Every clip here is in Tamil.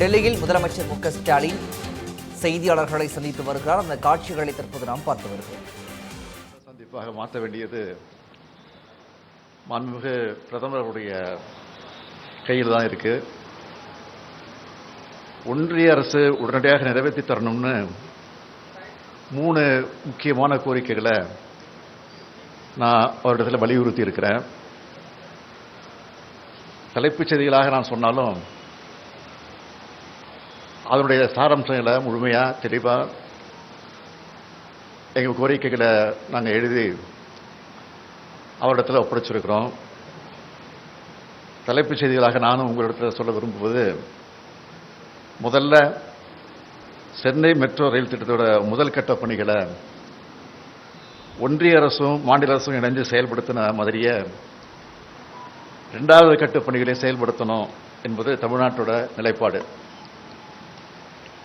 டெல்லியில் முதலமைச்சர் மு க ஸ்டாலின் செய்தியாளர்களை சந்தித்து வருகிறார். அந்த காட்சிகளை தற்போது நாம் பார்த்து வருகிறோம். சந்திப்பாக மாற்ற வேண்டியது மாண்புமிகு பிரதமருடைய கையில் தான் இருக்கு. ஒன்றிய அரசு உடனடியாக நிறைவேற்றி தரணும்னு மூணு முக்கியமான கோரிக்கைகளை நான் அவரிடத்தில் வலியுறுத்தி இருக்கிறேன் தலைப்புச் செய்திகளாக நான் சொன்னாலும் அதனுடைய சாராம்சங்களை முழுமையாக தெளிவாக எங்கள் கோரிக்கைகளை நாங்கள் எழுதி அவரிடத்தில் ஒப்படைச்சிருக்கிறோம். தலைப்புச் செய்திகளாக நானும் உங்களிடத்தில் சொல்ல விரும்புவது முதல்ல சென்னை மெட்ரோ ரயில் திட்டத்தோட முதல் கட்ட பணிகளை ஒன்றிய அரசும் மாநில அரசும் இணைஞ்சு செயல்படுத்தின மாதிரியே ரெண்டாவது கட்ட பணிகளை செயல்படுத்தணும் என்பது தமிழ்நாட்டோட நிலைப்பாடு.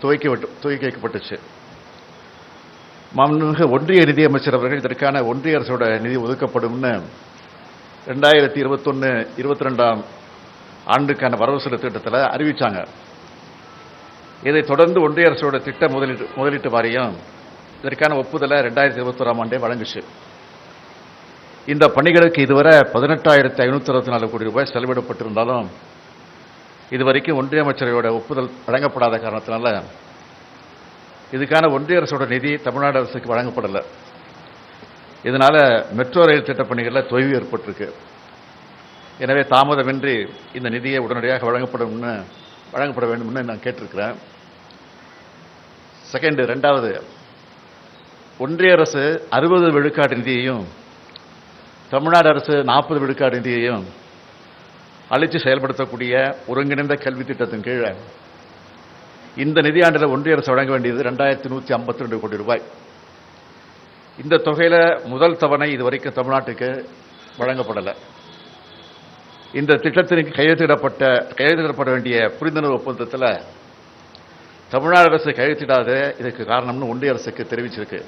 துவக்கி துவக்கி வைக்கப்பட்டுச்சு. மாண்புமிகு ஒன்றிய நிதியமைச்சர் அவர்கள் இதற்கான ஒன்றிய அரசோட நிதி ஒதுக்கப்படும்னு ரெண்டாயிரத்தி இருபத்தொன்னு இருபத்தி ரெண்டாம் ஆண்டுக்கான வரவு செலவு திட்டத்தில் அறிவித்தாங்க இதை தொடர்ந்து ஒன்றிய அரசோட திட்ட முதலீட்டு முதலீட்டு வாரியம் இதற்கான ஒப்புதலை ரெண்டாயிரத்தி இருபத்தோராம் ஆண்டே வழங்குச்சு. இந்த பணிகளுக்கு இதுவரை பதினெட்டாயிரத்தி ஐநூற்றி அறுபத்தி நாலு கோடி ரூபாய் செலவிடப்பட்டிருந்தாலும் இதுவரைக்கும் ஒன்றிய அமைச்சரோட ஒப்புதல் வழங்கப்படாத காரணத்தினால இதுக்கான ஒன்றிய அரசோட நிதி தமிழ்நாடு அரசுக்கு வழங்கப்படலை. இதனால மெட்ரோ ரயில் திட்ட பணிகளில் தொய்வு ஏற்பட்டிருக்கு. எனவே தாமதமின்றி இந்த நிதியை உடனடியாக வழங்கப்படும்னு வழங்கப்பட வேண்டும்னு நான் கேட்டிருக்கிறேன். செகண்டு ரெண்டாவது ஒன்றிய அரசு அறுபது விழுக்காடு நிதியையும் தமிழ்நாடு அரசு நாற்பது விழுக்காடு நிதியையும் அழைச்சி செயல்படுத்தக்கூடிய ஒருங்கிணைந்த கல்வி திட்டத்தின் கீழே இந்த நிதியாண்டில் ஒன்றிய அரசு வழங்க வேண்டியது ரெண்டாயிரத்தி நூற்றி ஐம்பத்தி ரெண்டு கோடி ரூபாய். இந்த தொகையில் முதல் தவணை இதுவரைக்கும் தமிழ்நாட்டுக்கு வழங்கப்படலை. இந்த திட்டத்திற்கு கையெழுத்திடப்பட்ட கையெழுத்திடப்பட வேண்டிய புரிந்துணர்வு ஒப்பந்தத்தில் தமிழ்நாடு அரசு கையெழுத்திடாத இதுக்கு காரணம்னு ஒன்றிய அரசுக்கு தெரிவிச்சிருக்கு.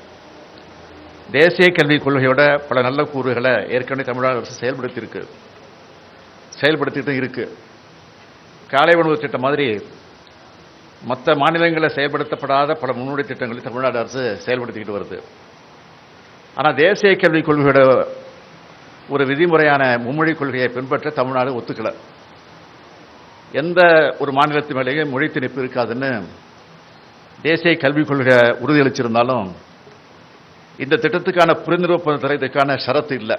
தேசிய கல்விக் கொள்கையோட பல நல்ல கூறுகளை ஏற்கனவே தமிழ்நாடு அரசு செயல்படுத்தியிருக்கு. செயல்படுத்திட்டு இருக்கு. காலை உணவு திட்டம் மாதிரி மற்ற மாநிலங்களில் செயல்படுத்தப்படாத பல முன்னோடி திட்டங்களை தமிழ்நாடு அரசு செயல்படுத்திக்கிட்டு வருது. ஆனால் தேசிய கல்விக் கொள்கையோட ஒரு விதிமுறையான மும்மொழி கொள்கையை பின்பற்ற தமிழ்நாடு ஒத்துக்கல. எந்த ஒரு மாநிலத்து மேலேயும் மொழி திணிப்பு இருக்காதுன்னு தேசிய கல்விக் கொள்கை உறுதியளிச்சிருந்தாலும் இந்த திட்டத்துக்கான புரிந்துணர்வு ஒப்பந்தத்தில் இதுக்கான ஷரத்து இல்லை.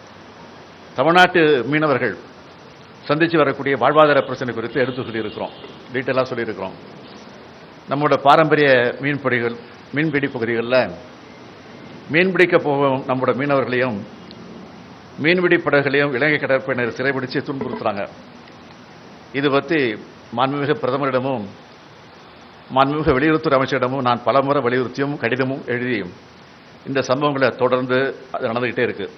தமிழ்நாட்டு மீனவர்கள் சந்தித்து வரக்கூடிய வாழ்வாதார பிரச்சனை குறித்து எடுத்து சொல்லியிருக்கிறோம். டீட்டெயிலாக சொல்லியிருக்கிறோம். நம்மளோட பாரம்பரிய மீன்பிடிகள் மீன்பிடி பகுதிகளில் மீன்பிடிக்க போகும் நம்மளோட மீனவர்களையும் மீன்பிடி படகுகளையும் இலங்கை கடற்படையினர் சிறைபிடித்து துன்புறுத்துறாங்க. இது பற்றி மாண்புமிகு பிரதமரிடமும் மாண்புமிகு வெளியுறவுத்துறை அமைச்சரிடமும் நான் பலமுறை வலியுறுத்தியும் கடிதமும் எழுதியும் இந்த சம்பவங்களை தொடர்ந்து அது நடந்துகிட்டே இருக்குது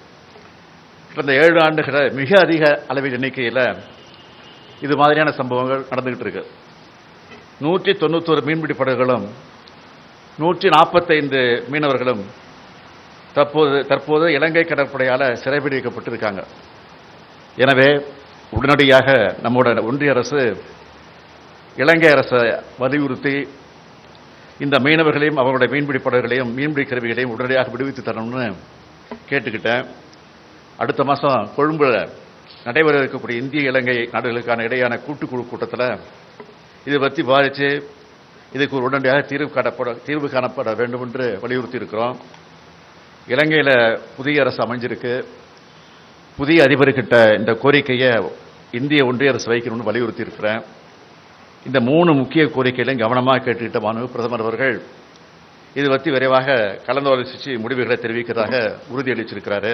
கடந்த ஏழு ஆண்டுகளில் மிக அதிக அளவில் எண்ணிக்கையில் இது மாதிரியான சம்பவங்கள் நடந்துகிட்டு இருக்கு. நூற்றி தொண்ணூத்தோரு மீன்பிடி படகுகளும் நூற்றி நாற்பத்தைந்து மீனவர்களும் தற்போது தற்போது இலங்கை கடற்படையால் சிறைபிடிக்கப்பட்டிருக்காங்க எனவே உடனடியாக நம்முடைய ஒன்றிய அரசு இலங்கை அரசை வலியுறுத்தி இந்த மீனவர்களையும் அவர்களுடைய மீன்பிடி படகுகளையும் மீன்பிடி கருவிகளையும் உடனடியாக விடுவித்து தரணும்னு கேட்டுக்கிட்டேன். அடுத்த மாதம் கொழும்பில் நடைபெற இருக்கக்கூடிய இந்திய இலங்கை நாடுகளுக்கான இடையான கூட்டுக்குழு கூட்டத்தில் இதை பற்றி பாதித்து இதுக்கு ஒரு உடனடியாக தீர்வு காணப்பட தீர்வு காணப்பட வேண்டும் என்று வலியுறுத்தி இருக்கிறோம் இலங்கையில் புதிய அரசு அமைஞ்சிருக்கு. புதிய அதிபர்கிட்ட இந்த கோரிக்கையை இந்திய ஒன்றிய அரசு வைக்கணும்னு வலியுறுத்தி இருக்கிறேன் இந்த மூணு முக்கிய கோரிக்கைகளையும் கவனமாக கேட்டுக்கிட்ட மாண்பு பிரதமர் அவர்கள் இது பற்றி விரைவாக கலந்தாலோசித்து முடிவுகளை தெரிவிக்கிறதாக உறுதியளிச்சிருக்கிறாரு.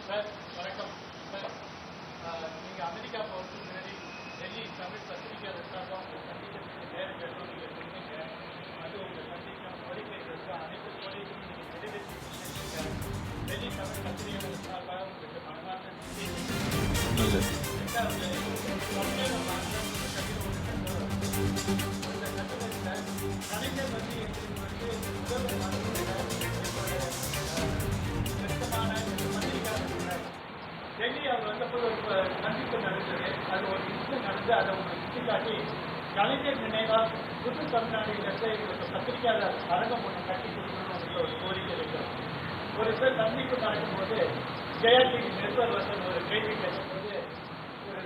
டெல்லி அவர் வந்தப்போ ஒரு சந்திப்பு நடந்தது அது ஒரு இன்சிடென்ட் நடந்து அதை உங்களுக்கு சுட்டிக்காட்டி கலைஞர் நினைவா புது தமிழ்நாடு எங்களுக்கு பத்திரிகையாளர் அரங்கம் ஒன்று கட்டி அப்படின்ற ஒரு கோரிக்கை இருக்கிறோம் ஒரு சில சந்திப்பு நடக்கும்போது ஜெயா டிவி நெட்வொர்க் வந்து ஒரு கேள்வி கேட்கும்போது ஒரு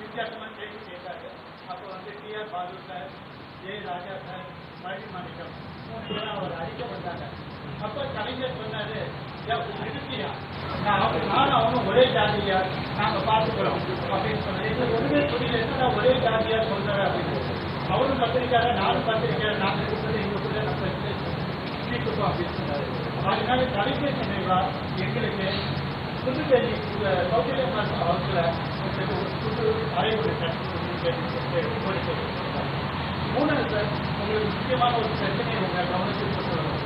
வித்தியாசமான கேள்வி கேட்டாங்க. அப்போ வந்து டி ஆர் பாலு சார் ஜெய ராஜா சார் மழை மாணிக்கம் மூணு பேரும் அவர் அழிக்க வந்தாங்க. அப்போ கலைஞர் சொன்னாரு நிறுத்தியா? நான் நானும் அவனும் ஒரே ஜாதியா? நாங்க பாத்துக்கிறோம் அப்படின்னு சொன்னாரு. இது ஒண்ணுமே புரியல. ஒரே ஜாதியா சொல்றாரு அப்படின்னு. அவரும் பத்திரிக்கையாளர் நானும் பத்திரிக்கையாளர் நாங்க இருக்கிறது எங்களுக்குள்ள நம்ம அப்படின்னு சொன்னாரு. அதனால கலைஞர் நினைவா எங்களுக்கு புதுச்சேரி சௌகரிய அவர்களை ஒரு புது அறைவுரை கட்டி மூணாவது சார் உங்களுக்கு முக்கியமான ஒரு பிரச்சனையை உங்க கவனத்தில் கொண்டு வரணும்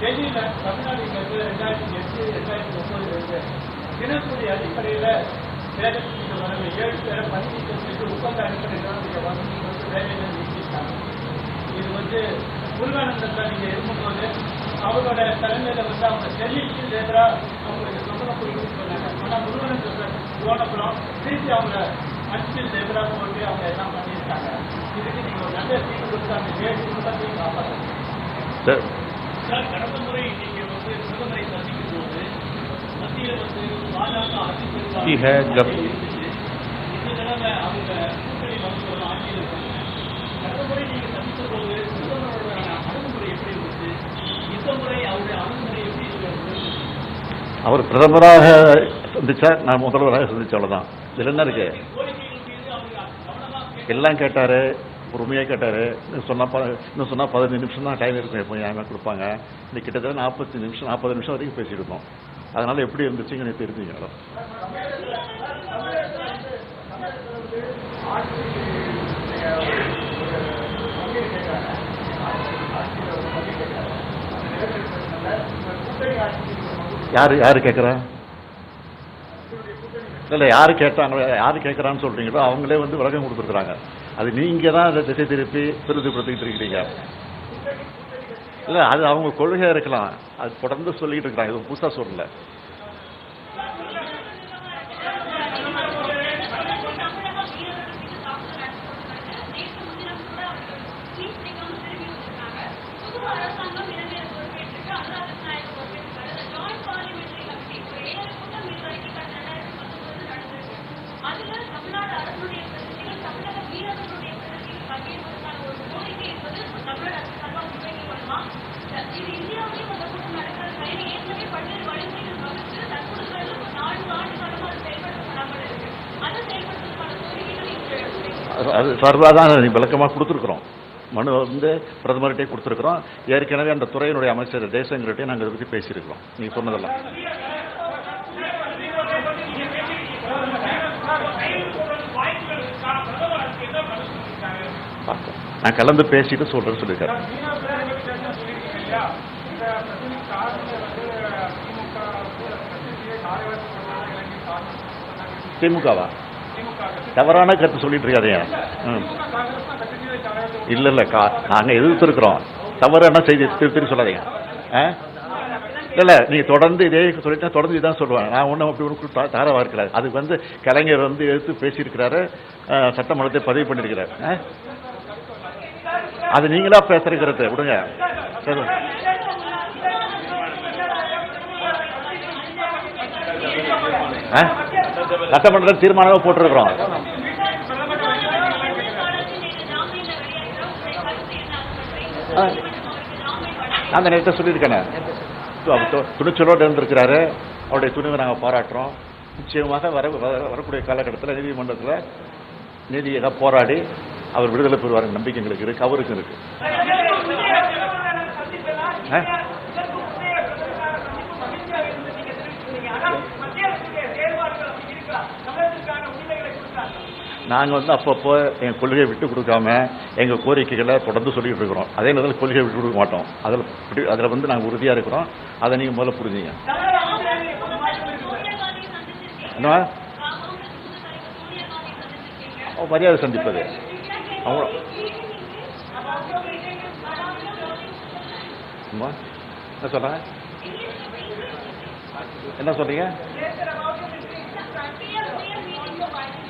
டெல்லியில தமிழ்நாடுங்கிறது ரெண்டாயிரத்தி எட்டு ரெண்டாயிரத்தி ஒன்பது இருந்து தினக்கூலி அடிப்படையில வேலைக்கு வரவு ஏழு பேரை பணிக்கு செஞ்சு ஒப்பந்த அடிப்படையில் தான் வந்து நீங்க வந்து வேலையில நிறுத்திட்டாங்க இது வந்து முருகானந்தன் நீங்கள் இருக்கும்போது அவரோட தலைமையில வந்து அவங்க டெல்லிக்கு லேபரா அவங்களுக்கு சொந்தம் கொடுக்கணும்னு சொன்னாங்க ஆனா முருகானந்தன் சார் போனப்புறம் திருப்பி அவங்க அன்சில் லேபரா போட்டு அவங்க எல்லாம் பண்ணியிருக்காங்க இதுக்கு நீங்க ஒரு நல்ல தீர்வு கொடுத்து அந்த ஏழு குடும்பத்தையும் காப்பாற்றணும் சார் சார் கடந்த முறை நீங்க வந்து பிரதமரை சந்திக்கும் போது மத்தியில வந்து பாஜக ஆட்சி He had the- இருந்துச்சு. இந்த தடவை அவங்க கூட்டணி வந்து ஒரு ஆட்சியில் இருக்காங்க கடந்த முறை நீங்க சந்தித்த போது பிரதமரோட அணுகுமுறை எப்படி இருந்துச்சு இந்த முறை அவருடைய அணுகுமுறை எப்படி இருக்கு அவர் பிரதமராக சந்திச்சார் நான் முதல்வராக சந்திச்ச அவ்வளோதான் இதில் என்ன இருக்கு? எல்லாம் கேட்டார் பொறுமையாக கேட்டார். இன்னும் சொன்னால் ப இன்னும் சொன்னால் பதினஞ்சு நிமிஷம் தான் டைம் இருக்கும் எப்போ ஏன் கொடுப்பாங்க. இன்னைக்கு கிட்டத்தட்ட நாற்பத்தஞ்சு நிமிஷம் நாற்பது நிமிஷம் வரைக்கும் பேசியிருக்கோம் அதனால் எப்படி இருந்துச்சுங்கன்னு எனக்கு தெரிஞ்சுக்கலாம் யார் யார் கேட்குறா இல்லை யார் கேட்டாங்களோ யார் கேட்குறான்னு சொல்கிறீங்களோ அவங்களே வந்து விளக்கம் கொடுத்துருக்குறாங்க. அது நீங்கள் தான் அதை திசை திருப்பி திருப்திப்படுத்திக்கிட்டு இருக்கிறீங்க இல்லை அது அவங்க கொள்கையாக இருக்கலாம். அது தொடர்ந்து சொல்லிக்கிட்டு இருக்கிறாங்க இது புதுசாக சொல்லலை தமிழ்நாடு அரசுடைய பிரதிநிதிகள் தமிழக மீனவர்களுடைய பிரதிநிதிகள் பங்கேற்பதற்கான ஒரு கோரிக்கை என்பது தமிழக அரசு சார்பாக முன்வைக்கப்படுமா இது இந்தியாவிலேயே அந்த கூட்டம் நடக்கிறது பயணி ஏற்கனவே பல்வேறு வழிமுறைகள் வகுத்து தற்போது ஒரு நான்கு ஆண்டு காலமாக அது செயல்படுத்தப்படாமல் இருக்கு அதை செயல்படுத்துவதற்கான கோரிக்கைகள் இன்று எடுத்துரைக்கிறோம் அது- சார்பாக தான் விளக்கமாக கொடுத்துருக்குறோம். மனு வந்து பிரதமர்கிட்டே கொடுத்துருக்குறோம். ஏற்கனவே அந்த துறையினுடைய அமைச்சர் தேசங்கிட்டே நாங்கள் இதை பற்றி பேசியிருக்கிறோம். நீங்கள் சொன்னதெல்லாம். நான் கலந்து பேசிட்டு சொல்கிறேன்னு சொல்லியிருக்காரு. திமுகவா? தவறான கருத்து சொல்லிட்டு இருக்காதீங்க. ம். இல்லை இல்லை கா நாங்கள் எதிர்த்துருக்குறோம். தவறான செய்தி திருப்பி சொல்லாதீங்க. ஆ? இல்ல நீங்கள் தொடர்ந்து இதே சொல்லிட்டா தொடர்ந்து இதான் சொல்லுவாங்க. நான் ஒன்றும் அப்படி ஒன்று தாரவா இருக்கிறாரு. அதுக்கு வந்து கலைஞர் வந்து எடுத்து பேசியிருக்கிறாரு. சட்டமன்றத்தை பதிவு பண்ணியிருக்கிறார். அது நீங்களா பேசுறீங்கிறது விடுங்க. சரி. சட்டமன்ற தீர்மானமாக போட்டிருக்கிறோம். அந்த நேரத்தை சொல்லியிருக்கேனே. துணிச்சலோடு இருந்திருக்கிறாரு அவருடைய துணிவை நாங்கள் பாராட்டுறோம். நிச்சயமாக வர வர- வரக்கூடிய காலகட்டத்தில் நீதிமன்றத்தில் நீதியாக போராடி அவர் விடுதலை பெறுவார் நம்பிக்கை எங்களுக்கு இருக்கு அவருக்கும் இருக்கு. நாங்கள் வந்து அப்பப்போ எங்கள் கொள்கையை விட்டு கொடுக்காம எங்கள் கோரிக்கைகளை தொடர்ந்து சொல்லிட்டு இருக்கிறோம். அதே நேரத்தில் கொள்கையை விட்டு கொடுக்க மாட்டோம். அதில் அதில் வந்து நாங்கள் உறுதியாக இருக்கிறோம். அதை நீங்கள் முதல்ல புரிஞ்சுங்க. என்ன மரியாதை சந்திப்பது. அவங்க என்ன சொல்கிறேன் என்ன சொல்றீங்க?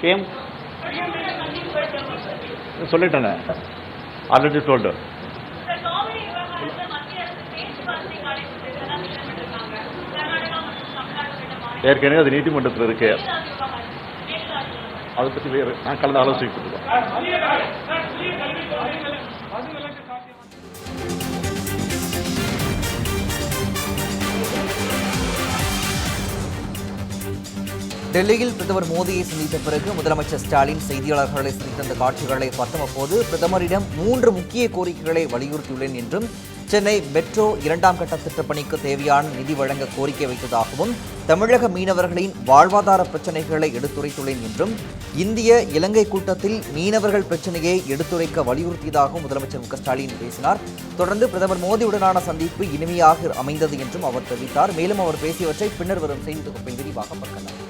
கேம் சொல்லிட்டேனே. ஆல்ரெடி டோல்டு ஏற்கனவே அது நீதிமன்றத்தில் இருக்கு. அதை பற்றி வேறு நான் கலந்து ஆலோசிக்கிட்டு டெல்லியில் பிரதமர் மோடியை சந்தித்த பிறகு முதலமைச்சர் ஸ்டாலின் செய்தியாளர்களை சந்தித்த காட்சிகளை பார்த்தோம் அப்போது பிரதமரிடம் மூன்று முக்கிய கோரிக்கைகளை வலியுறுத்தியுள்ளேன் என்றும் சென்னை மெட்ரோ இரண்டாம் கட்ட திட்டப்பணிக்கு தேவையான நிதி வழங்க கோரிக்கை வைத்ததாகவும் தமிழக மீனவர்களின் வாழ்வாதார பிரச்சனைகளை எடுத்துரைத்துள்ளேன் என்றும் இந்திய இலங்கை கூட்டத்தில் மீனவர்கள் பிரச்சனையை எடுத்துரைக்க வலியுறுத்தியதாகவும் முதலமைச்சர் மு ஸ்டாலின் பேசினார். தொடர்ந்து பிரதமர் மோடியுடனான சந்திப்பு இனிமையாக அமைந்தது என்றும் அவர் தெரிவித்தார். மேலும் அவர் பேசியவற்றை பின்னர் வரும் செய்தி தொகுப்பில் விரிவாக பார்க்கலாம்